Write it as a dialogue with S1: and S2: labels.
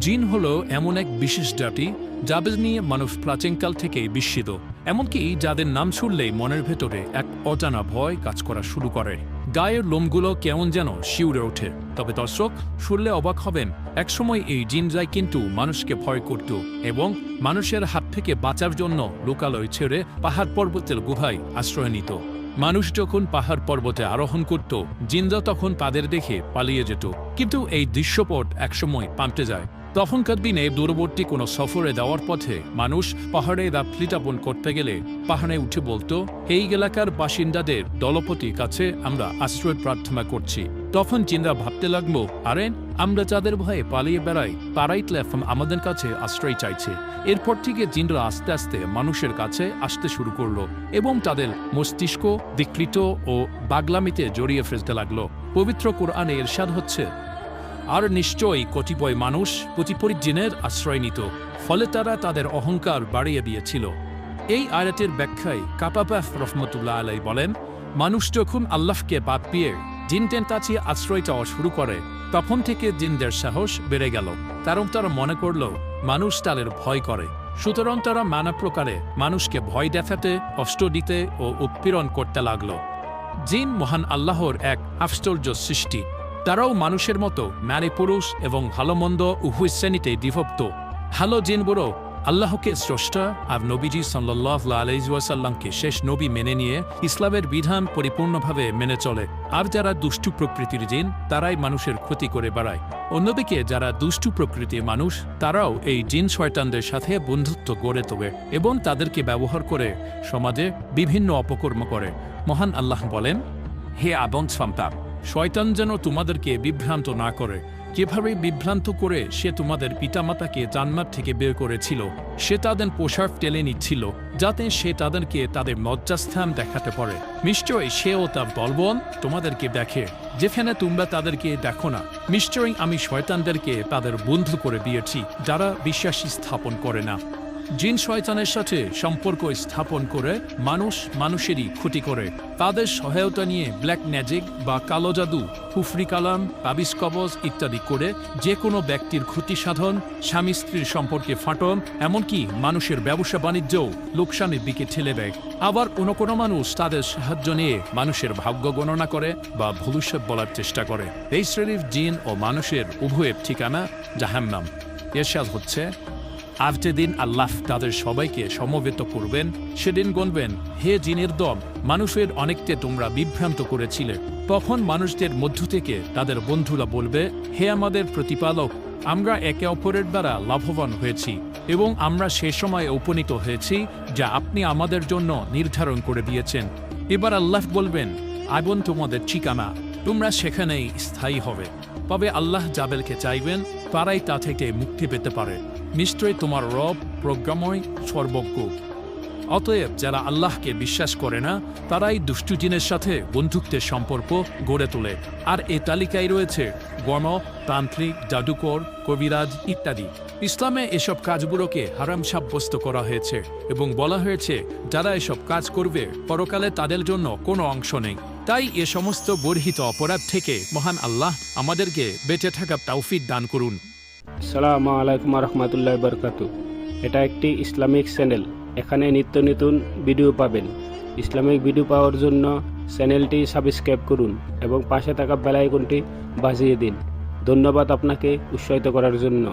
S1: জিন হলো এমন এক বিশেষ জাতি যাদের নিয়ে মানুষ প্রাচীনকাল থেকেই বিস্মিত, এমনকি যাদের নাম শুনলেই মনের ভেতরে এক অজানা ভয় কাজ করা শুরু করে। গায়ের লোমগুলো কেমন যেন শিউরে ওঠে, তবে দর্শক শুনলে অবাক হবেন, একসময় এই জিনরাই কিন্তু মানুষকে ভয় করত এবং মানুষের হাত থেকে বাঁচার জন্য লোকালয় ছেড়ে পাহাড় পর্বতের গুহায় আশ্রয় নিত। মানুষ যখন পাহাড় পর্বতে আরোহণ করত, জিনরা তখন তাদের দেখে পালিয়ে যেত। কিন্তু এই দৃশ্যপট একসময় পাল্টে যায়। তখনকার দিনে দূরবর্তী কোনো সফরে যাওয়ার পথে মানুষ পাহাড়ে রাত্রিযাপন করতে গেলে পাহাড়ে উঠে বলতো, এই এলাকার বাসিন্দাদের দলপতির কাছে আমরা আশ্রয় প্রার্থনা করছি। তখন জিনরা ভাবতে লাগল, আরে, আমরা যাদের ভয়ে পালিয়ে বেড়াই, তারাই এখন আমাদের কাছে আশ্রয় চাইছে। এরপর থেকে জিনরা আস্তে আস্তে মানুষের কাছে আসতে শুরু করল এবং তাদের মস্তিষ্ক বিকৃত ও বাগলামিতে জড়িয়ে ফেলতে লাগল। পবিত্র কোরআনে এরশাদ হচ্ছে আর নিশ্চয়ই কতিপয় মানুষ প্রতিপরী জিনের আশ্রয় নিত, ফলে তারা তাদের অহংকার বাড়িয়ে দিয়েছিল। এই আয়াতের ব্যাখ্যায় কাপাবাফ রহমতুল্লাহ আলাই বলেন, মানুষ যখন আল্লাহকে বাদ দিয়ে জিনদের কাছে আশ্রয় চাওয়া শুরু করে, তখন থেকে জিনদের সাহস বেড়ে গেল। কারণ তারা মনে করল, মানুষ তাদের ভয় করে। সুতরাং তারা নানা প্রকারে মানুষকে ভয় দেখাতে, কষ্ট দিতে ও উৎপীড়ন করতে লাগল। জিন মহান আল্লাহর এক আশ্চর্য সৃষ্টি। তারাও মানুষের মতো নারী পুরুষ এবং ভালো মন্দ উভয় শ্রেণীতে বিভক্ত। ভালো জিনগুলো আল্লাহকে স্রষ্টা আর নবীজি সাল্লাহ শেষ নবী মেনে নিয়ে ইসলামের বিধান পরিপূর্ণভাবে মেনে চলে। আর যারা দুষ্টু প্রকৃতির জিন, তারাই মানুষের ক্ষতি করে বেড়ায়। অন্যদিকে যারা দুষ্টু প্রকৃতির মানুষ, তারাও এই জিন শয়তানদের সাথে বন্ধুত্ব গড়ে তোলে এবং তাদেরকে ব্যবহার করে সমাজে বিভিন্ন অপকর্ম করে। মহান আল্লাহ বলেন, হে আবন সন্তান শয়তান যেন তোমাদেরকে বিভ্রান্ত না করে। যেভাবে বিভ্রান্ত করে সে তোমাদের পিতামাতাকে জান্নাত থেকে বের করেছিল, সে তাদের পোশাক টেলে নিচ্ছিল, যাতে সে তাদেরকে তাদের মজ্জাস্থান দেখাতে পারে। নিশ্চয়ই সেও তার বলবন তোমাদেরকে দেখে, যেখানে তোমরা তাদেরকে দেখো না। নিশ্চয়ই আমি শয়তানদেরকে তাদের বন্ধু করে দিয়েছি, যারা বিশ্বাসী স্থাপন করে না। জিন শয়তানের সাথে সম্পর্ক স্থাপন করে মানুষ মানুষেরই ক্ষতি করে। তাদের সহায়তা নিয়ে ব্ল্যাক ম্যাজিক বা কালো জাদু, কুফরি কালাম, তাবিজ কবজ ইত্যাদি করে যে কোনো ব্যক্তির ক্ষতি সাধন, স্বামী স্ত্রীর সম্পর্কে ফাটন এমনকি মানুষের ব্যবসা বাণিজ্যও লোকসানের দিকে ঠেলে দেয়। আবার কোনো কোনো মানুষ তাদের সাহায্য নিয়ে মানুষের ভাগ্য গণনা করে বা ভবিষ্যৎ বলার চেষ্টা করে। এই শ্রেণির জিন ও মানুষের উভয়ের ঠিকানা জাহান্নাম। এরশাদ হচ্ছে আজ যেদিন আল্লাহ তাদের সবাইকে সমবেত করবেন। সেদিন গণবেন, হে জিনের দম মানুষের অনেককে তোমরা বিভ্রান্ত করেছিলে। তখন মানুষদের মধ্য থেকে তাদের বন্ধুরা বলবে, হে আমাদের প্রতিপালক, আমরা একে অপরের দ্বারা লাভবান হয়েছি এবং আমরা সে সময় উপনীত হয়েছি যা আপনি আমাদের জন্য নির্ধারণ করে দিয়েছেন। এবার আল্লাহ বলবেন আবন তোমাদের ঠিকানা, তোমরা সেখানেই স্থায়ী হবে। তবে আল্লাহ যাবেলকে চাইবেন, তারাই তা থেকে মুক্তি পেতে পারে। নিশ্চয়ই তোমার রব প্রজ্ঞাময়, সর্বজ্ঞ। অতএব যারা আল্লাহকে বিশ্বাস করে না, তারাই দুষ্টু জিনের সাথে বন্ধুত্বের সম্পর্ক গড়ে তোলে। আর এ তালিকায় রয়েছে গণ, তান্ত্রিক, জাদুকর, কবিরাজ ইত্যাদি। ইসলামে এসব কাজগুলোকে হারাম সাব্যস্ত করা হয়েছে এবং বলা হয়েছে, যারা এসব কাজ করবে, পরকালে তাদের জন্য কোনো অংশ নেই। তাই এ সমস্ত বর্হিত অপরাধ থেকে মহান আল্লাহ আমাদেরকে বেঁচে থাকা তৌফিক দান করুন।
S2: সালামু আলাইকুম রহমতুল্লাহ বরকাতু এটা একটি ইসলামিক চ্যানেল। এখানে নিত্য নতুন ভিডিও পাবেন। ইসলামিক ভিডিও পাওয়ার জন্য চ্যানেলটি সাবস্ক্রাইব করুন এবং পাশে থাকা বেল আইকনটি বাজিয়ে দিন। ধন্যবাদ আপনাকে উৎসাহিত করার জন্য।